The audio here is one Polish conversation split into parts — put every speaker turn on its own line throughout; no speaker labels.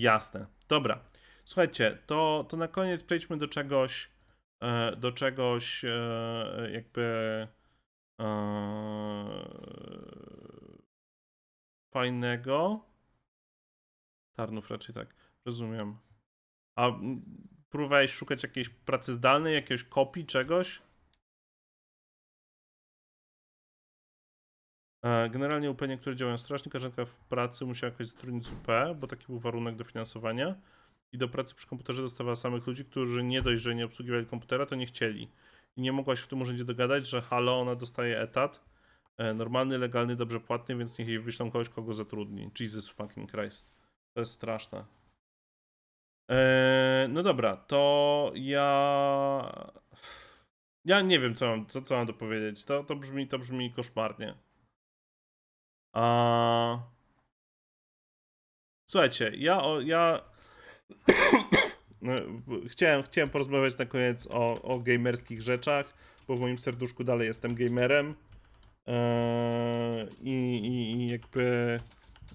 Jasne. Dobra. Słuchajcie, to, to na koniec przejdźmy do czegoś, e, do czegoś e, jakby e, fajnego. Tarnów raczej tak, rozumiem. A próbowałeś szukać jakiejś pracy zdalnej, jakiegoś kopii, czegoś? Generalnie UP niektóre działają strasznie. Koleżanka w pracy musiała jakoś zatrudnić UP, bo taki był warunek dofinansowania. I do pracy przy komputerze dostawała samych ludzi, którzy nie dość, że nie obsługiwali komputera, to nie chcieli. I nie mogła się w tym urzędzie dogadać, że halo, ona dostaje etat. e, Normalny, legalny, dobrze płatny, więc niech jej wyślą kogoś, kogo zatrudni. Jesus fucking Christ. To jest straszne. Eee, no dobra, to ja. Ja nie wiem, co mam, co, co mam dopowiedzieć. To, to, brzmi, to brzmi koszmarnie. A... Słuchajcie, ja, o, ja chciałem, chciałem porozmawiać na koniec o, o gamerskich rzeczach, bo w moim serduszku dalej jestem gamerem. Eee, i, i, I jakby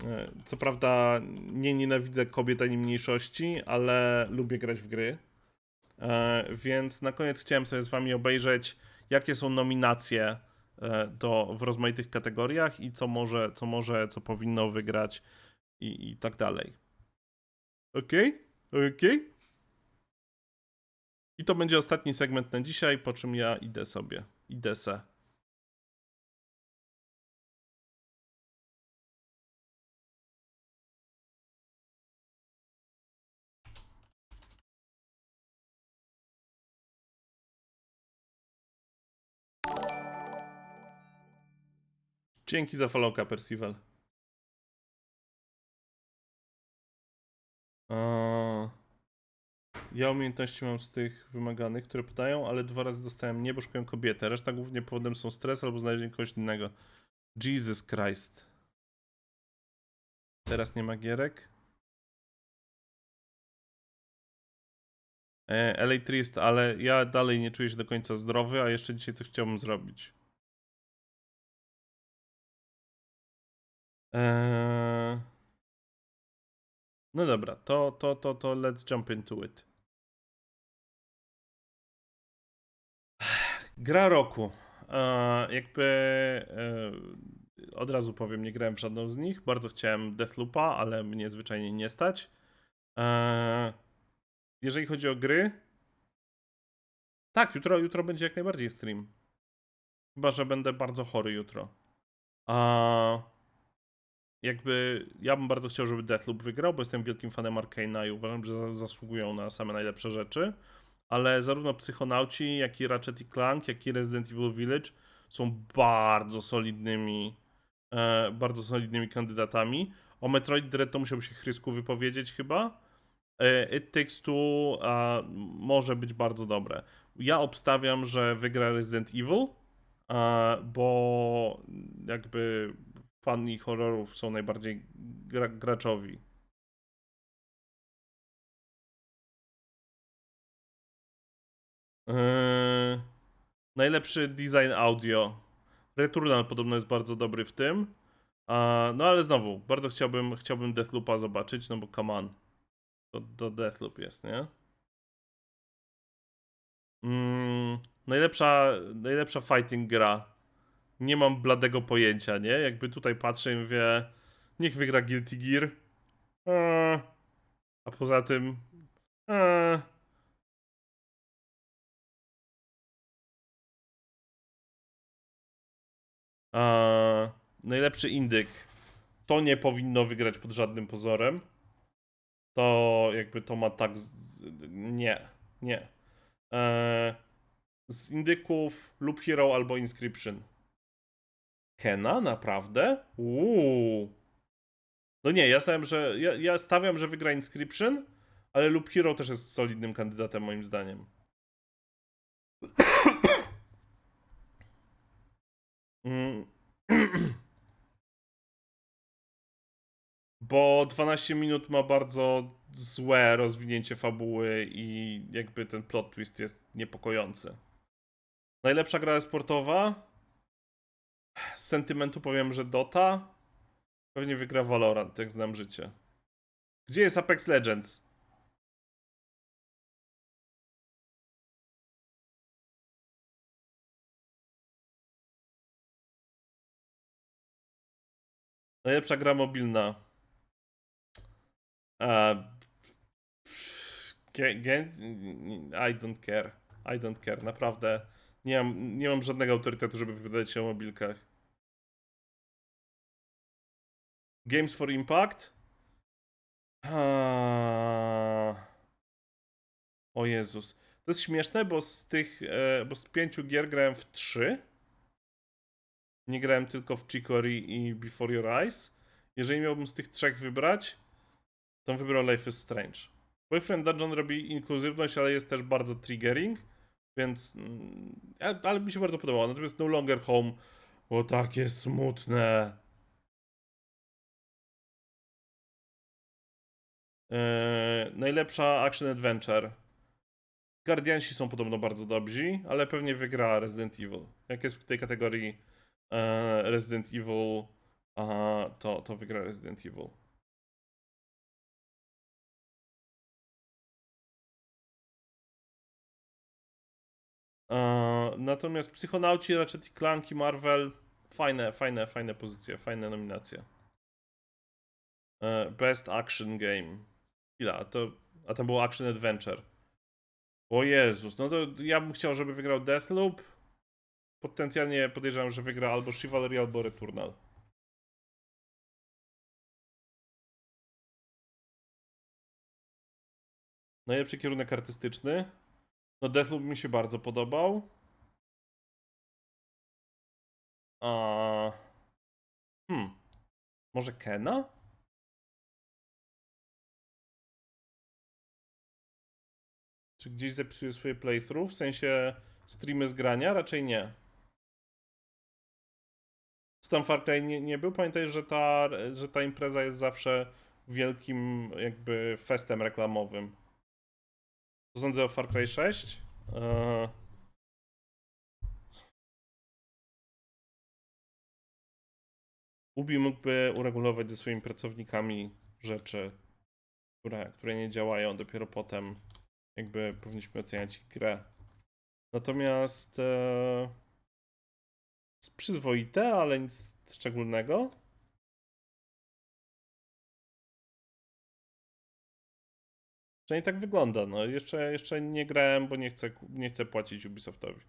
e, co prawda nie nienawidzę kobiet ani mniejszości, ale lubię grać w gry. E, więc na koniec chciałem sobie z wami obejrzeć, jakie są nominacje e, do, w rozmaitych kategoriach i co może, co może, co powinno wygrać i, i tak dalej. Okej? Okej? I to będzie ostatni segment na dzisiaj, po czym ja idę sobie. Idę se. Dzięki za followka, Percival. Eee, Ja umiejętności mam z tych wymaganych, które pytają, ale dwa razy dostałem nie, bo szukają kobiety. Reszta głównie powodem są stres albo znalezienie kogoś innego. Jesus Christ. Teraz nie ma gierek. E, LA Trist, ale ja dalej nie czuję się do końca zdrowy, a jeszcze dzisiaj coś chciałbym zrobić. Eee... No dobra, to, to, to, to let's jump into it. Gra roku. Eee, jakby eee, od razu powiem, nie grałem w żadną z nich. Bardzo chciałem Deathloopa, ale mnie zwyczajnie nie stać. Eee, jeżeli chodzi o gry, tak, jutro, jutro będzie jak najbardziej stream. Chyba, że będę bardzo chory jutro. A jakby ja bym bardzo chciał, żeby Deathloop wygrał, bo jestem wielkim fanem Arkane'a i uważam, że za- zasługują na same najlepsze rzeczy. Ale zarówno Psychonauci, jak i Ratchet i Clank, jak i Resident Evil Village są bardzo solidnymi, e, bardzo solidnymi kandydatami. O Metroid Dread to musiałby się Chrysku wypowiedzieć chyba. E, It Takes Two a, może być bardzo dobre. Ja obstawiam, że wygra Resident Evil, a, bo jakby fani horrorów są najbardziej gra graczowi. Yy, najlepszy design audio. Returnal podobno jest bardzo dobry w tym. A, no ale znowu, bardzo chciałbym, chciałbym Deathloopa zobaczyć, no bo come on. To, to Deathloop jest, nie? Mm, najlepsza, najlepsza fighting gra. Nie mam bladego pojęcia, nie? Jakby tutaj patrzę i mówię, niech wygra Guilty Gear. Eee, a poza tym. Eee, a, najlepszy indyk. To nie powinno wygrać pod żadnym pozorem. To jakby to ma tak. Z, z, nie, nie. Eee, z indyków Loop Hero albo Inscription. Kena? Naprawdę? Uuu. No nie, ja stawiam, że. Ja, ja stawiam, że wygra Inscription, ale Loop Hero też jest solidnym kandydatem, moim zdaniem. Mm. Bo 12 minut ma bardzo złe rozwinięcie fabuły i jakby ten plot twist jest niepokojący. Najlepsza gra sportowa? Sentymentu powiem, że Dota. Pewnie wygra Valorant, jak znam życie. Gdzie jest Apex Legends? Najlepsza gra mobilna. Ge, I don't care. I don't care, naprawdę. Nie mam, nie mam żadnego autorytetu, żeby wypowiadać się o mobilkach. Games for Impact? Ah. O Jezus. To jest śmieszne, bo z tych, e, bo z pięciu gier grałem w trzy. Nie grałem tylko w Chicory i Before Your Eyes. Jeżeli miałbym z tych trzech wybrać, to wybrał Life is Strange. Boyfriend Dungeon robi inkluzywność, ale jest też bardzo triggering, więc... mm, Ale mi się bardzo podobało. Natomiast No Longer Home, o takie smutne. Najlepsza action adventure. Guardiansi są podobno bardzo dobrzy, ale pewnie wygra Resident Evil. Jak jest w tej kategorii e, Resident Evil, to, to wygra Resident Evil. E, natomiast Psychonauci, Ratchet Clank i Marvel, fajne, fajne, fajne pozycje, fajne nominacje. E, Best Action Game. A, to, a tam było Action Adventure. O Jezus, no to ja bym chciał, żeby wygrał Deathloop. Potencjalnie podejrzewam, że wygra albo Chivalry, albo Returnal. Najlepszy kierunek artystyczny. No Deathloop mi się bardzo podobał. A... Hmm. Może Kena? Czy gdzieś zapisuje swoje playthrough? W sensie streamy z grania? Raczej nie. Co tam Far Cry nie, nie był? Pamiętaj, że ta, że ta impreza jest zawsze wielkim jakby festem reklamowym. Sądzę o Far Cry 6? Eee... Ubi mógłby uregulować ze swoimi pracownikami rzeczy, które, które nie działają, dopiero potem jakby powinniśmy oceniać grę. Natomiast e, przyzwoite, ale nic szczególnego. Przynajmniej tak wygląda. No, jeszcze, jeszcze nie grałem, bo nie chcę, nie chcę płacić Ubisoftowi.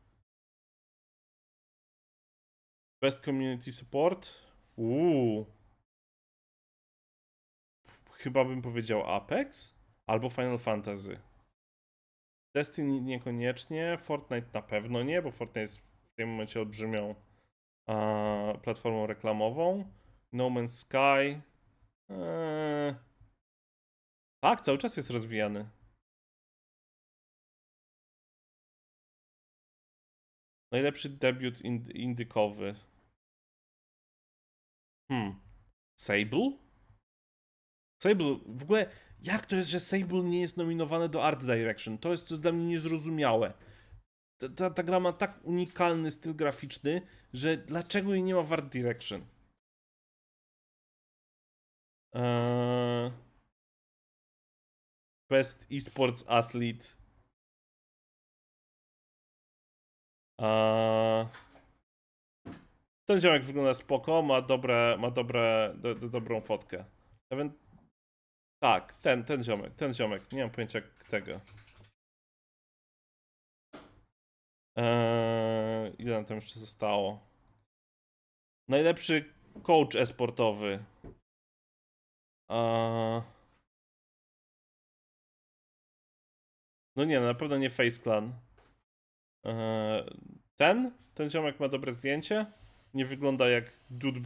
Best Community Support? Uuu. Chyba bym powiedział Apex albo Final Fantasy. Destiny niekoniecznie, Fortnite na pewno nie, bo Fortnite jest w tym momencie olbrzymią a, platformą reklamową. No Man's Sky. Eee... Tak, cały czas jest rozwijany. Najlepszy debiut ind- indykowy. Hmm. Sable? Sable, w ogóle jak to jest, że Sable nie jest nominowane do Art Direction? To jest, jest dla mnie niezrozumiałe. Ta, ta, ta gra ma tak unikalny styl graficzny, że dlaczego jej nie ma w Art Direction? Eee... Best Esports Athlete. Eee... Ten ziomek wygląda spoko, ma dobre, ma dobre, do, do, dobrą fotkę. Even... Tak, ten, ten ziomek, ten ziomek. Nie mam pojęcia tego. Eee, ile nam tam jeszcze zostało? Najlepszy coach esportowy. Eee... No nie, no na pewno nie Face Clan. Eee, ten? Ten ziomek ma dobre zdjęcie. Nie wygląda jak Dude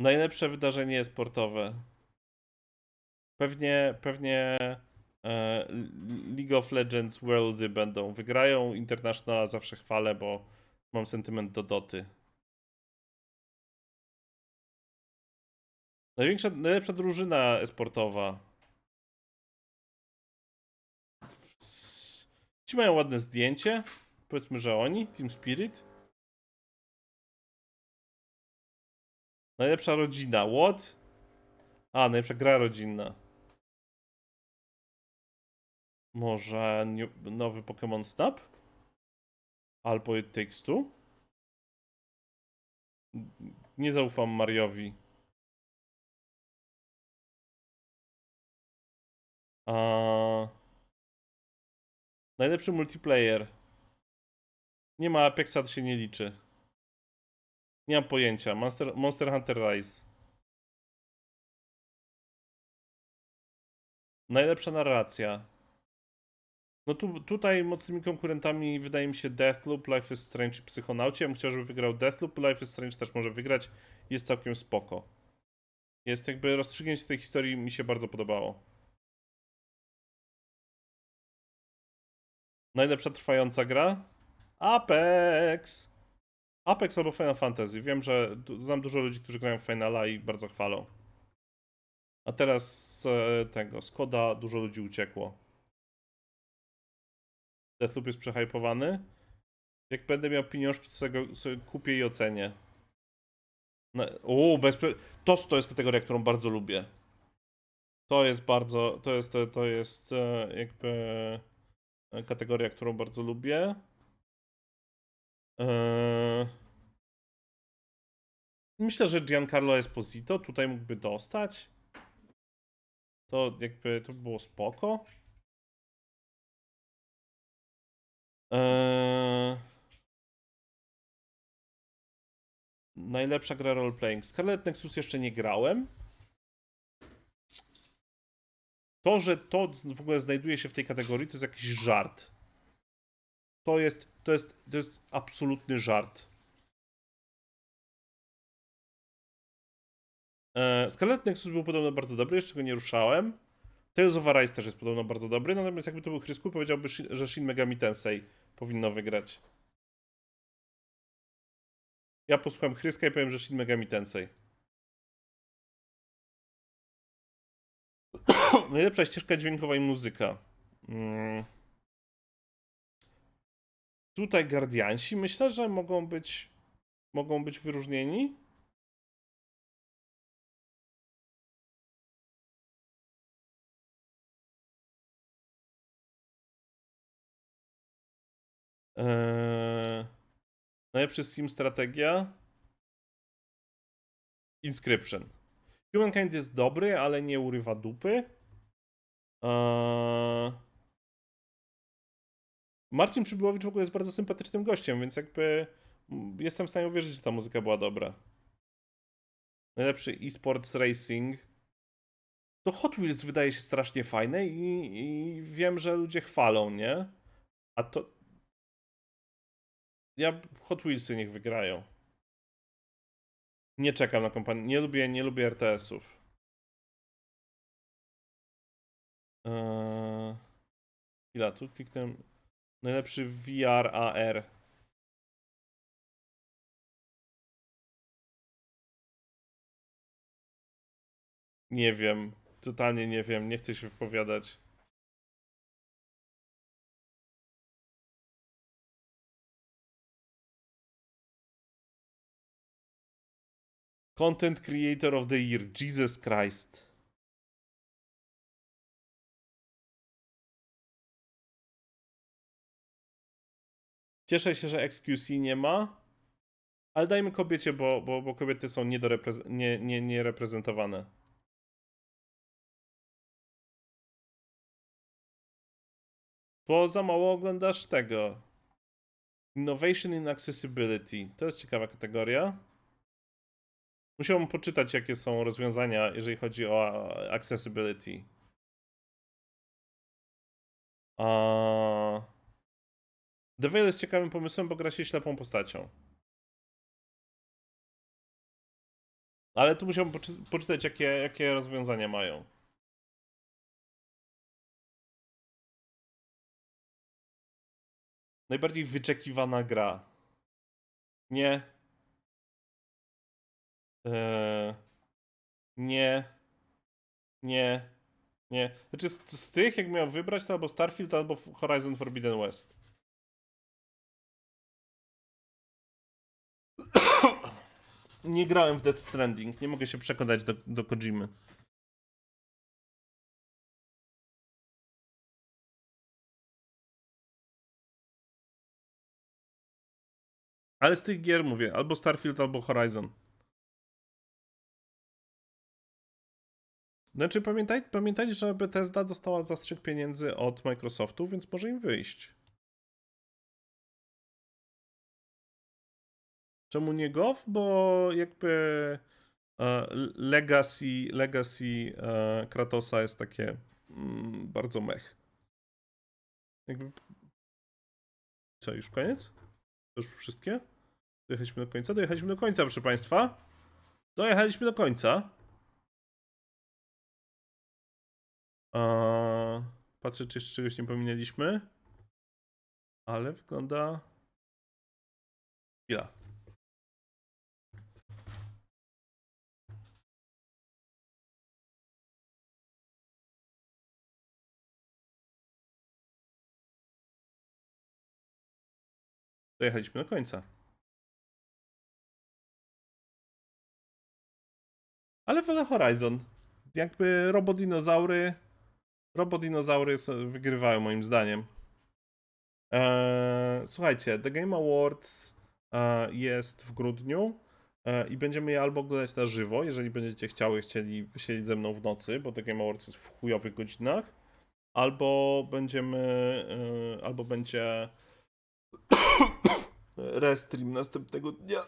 Najlepsze wydarzenie sportowe. Pewnie, pewnie e, League of Legends Worldy będą. Wygrają International zawsze chwalę, bo mam sentyment do doty. Największa, najlepsza drużyna esportowa. Ci mają ładne zdjęcie. Powiedzmy, że oni, Team Spirit. Najlepsza rodzina, what? A, najlepsza gra rodzinna. Może new- nowy Pokémon Snap? Albo It Takes Two? Nie zaufam Mariowi. A... Najlepszy multiplayer. Nie ma Apexa, to się nie liczy. Nie mam pojęcia. Monster, Monster Hunter Rise. Najlepsza narracja. No tu, tutaj mocnymi konkurentami wydaje mi się Deathloop, Life is Strange i Psychonauci. Ja bym chciał, żeby wygrał Deathloop, Life is Strange też może wygrać. Jest całkiem spoko. Jest jakby rozstrzygnięcie tej historii mi się bardzo podobało. Najlepsza trwająca gra? Apex! Apex albo Final Fantasy. Wiem, że znam dużo ludzi, którzy grają w Finala i bardzo chwalą. A teraz z e, tego, Skoda dużo ludzi uciekło. Deathloop jest przehypowany. Jak będę miał pieniążki, to sobie kupię i ocenię. No, bezpie... to, to jest kategoria, którą bardzo lubię. To jest bardzo, to jest, to jest e, jakby e, kategoria, którą bardzo lubię. Eee, Myślę, że Giancarlo Esposito tutaj mógłby dostać. To jakby to by było spoko. Eee, Najlepsza gra roleplaying. Scarlet Nexus jeszcze nie grałem. To, że to w ogóle znajduje się w tej kategorii, to jest jakiś żart. To jest, to jest, to jest absolutny żart. E, Scarlet Nexus był podobno bardzo dobry, jeszcze go nie ruszałem. Tales of Arise też jest podobno bardzo dobry, natomiast jakby to był Chrysku, powiedziałby, że Shin Megami Tensei powinno wygrać. Ja posłucham Chryska i powiem, że Shin Megami Tensei. Najlepsza ścieżka dźwiękowa i muzyka. Mm. Tutaj Guardiansi myślę, że mogą być mogą być wyróżnieni. Eee, najlepszy sim strategia. Inscription. Humankind jest dobry, ale nie urywa dupy. Eee, Marcin Przybyłowicz w ogóle jest bardzo sympatycznym gościem, więc jakby jestem w stanie uwierzyć, że ta muzyka była dobra. Najlepszy esports racing. To Hot Wheels wydaje się strasznie fajne i, i wiem, że ludzie chwalą, nie? A to. Ja Hot Wheelsy niech wygrają. Nie czekam na kompanię. Nie lubię, nie lubię RTS-ów. Eee... Chwila, tu kliknę. Najlepszy VR AR. Nie wiem. Totalnie nie wiem. Nie chcę się wypowiadać. Content Creator of the Year. Jesus Christ. Cieszę się, że XQC nie ma. Ale dajmy kobiecie, bo, bo, bo kobiety są niedorepre- nie, nie, niereprezentowane. Bo za mało oglądasz tego. Innovation in Accessibility. To jest ciekawa kategoria. Musiałbym poczytać, jakie są rozwiązania, jeżeli chodzi o a, accessibility. A... The Veil jest ciekawym pomysłem, bo gra się ślepą postacią. Ale tu musiałbym poczy- poczytać, jakie, jakie rozwiązania mają. Najbardziej wyczekiwana gra. Nie. Eee, nie. Nie. Nie. Znaczy z, z tych, jak miał wybrać, to albo Starfield, albo Horizon Forbidden West. Nie grałem w Death Stranding, nie mogę się przekonać do, do Kojimy. Ale z tych gier mówię, albo Starfield, albo Horizon. Znaczy pamiętaj, pamiętajcie, że Bethesda dostała zastrzyk pieniędzy od Microsoftu, więc może im wyjść. Czemu nie GOW? Bo jakby e, legacy, legacy e, Kratosa jest takie mm, bardzo mech. Jakby... Co, już koniec? To już wszystkie? Dojechaliśmy do końca? Dojechaliśmy do końca, proszę Państwa. Dojechaliśmy do końca. Eee, patrzę, czy jeszcze czegoś nie pominęliśmy. Ale wygląda... Chwila. Dojechaliśmy do końca. Ale wolę Horizon. Jakby robodinozaury. Robodinozaury wygrywają moim zdaniem. Eee, słuchajcie, The Game Awards e, jest w grudniu e, i będziemy je albo oglądać na żywo, jeżeli będziecie chciały, chcieli siedzieć ze mną w nocy, bo The Game Awards jest w chujowych godzinach, albo będziemy, e, albo będzie restream następnego dnia.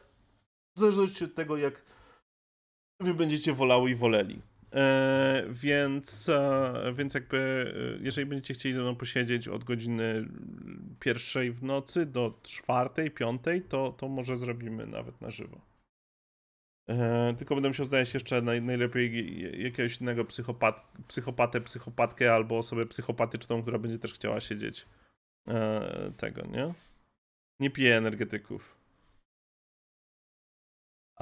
W zależności od tego, jak wy będziecie wolały i woleli. E, więc, e, więc jakby, e, jeżeli będziecie chcieli ze mną posiedzieć od godziny pierwszej w nocy do czwartej, piątej, to, to może zrobimy nawet na żywo. Tylko będę musiał znaleźć jeszcze naj, najlepiej jakiegoś innego psychopat, psychopatę, psychopatkę albo osobę psychopatyczną, która będzie też chciała siedzieć tego, nie? Nie piję energetyków.